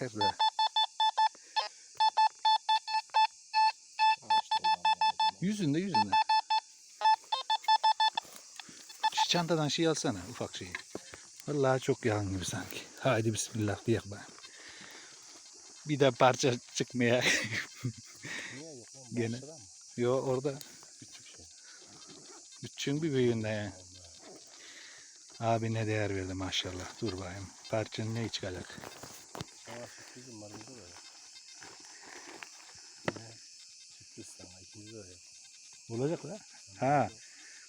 Böyle. Yüzünde yüzünde. Şu çantadan şey alsana ufak şeyi. Vallahi çok yağın gibi sanki. Haydi bismillah diye bak. Bir de parça çıkmaya. Gene. Yo orada. Küçük şey. Bütün bir büyüğünde yani. Abi ne değer verdi maşallah. Dur bakayım. Parçanın ne çıkacak? Sana sürprizim var. Ne? Sürpriz sana ikimiz de. Olacak la. Ha.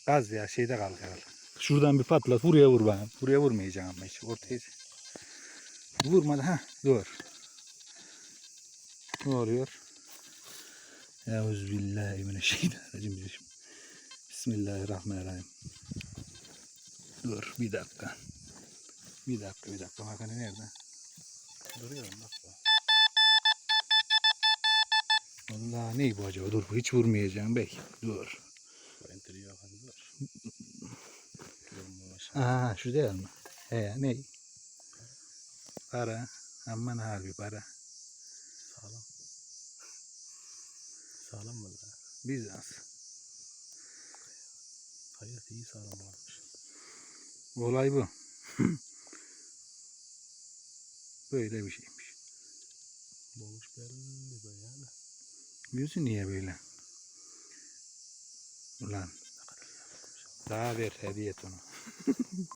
Gaz ya şeyde kaldı herhalde. Şuradan bir patlat. Buraya vur bakayım. Buraya vurmayacağım ama hiç. Ortaya. Vurmadı. Ha. Dur. Ne oluyor? Euzubillahimineşşeytanirracim. Bismillahirrahmanirrahim. Dur bir dakika. Bir dakika bir dakika. Hakan nerede? Duruyorum bak. Vallahi ne bu acaba? Dur hiç vurmayacağım bey. Dur. Aha şu değil mi? He ne? Para. Aman harbi para. Sağlam. Sağlam mı lan? Bizans. Hayat iyi sağlam varmış. Olay bu. Böyle bir şeymiş. Boğuş belli be yani. Yüzü niye böyle? Ulan. Daha ver hediye onu.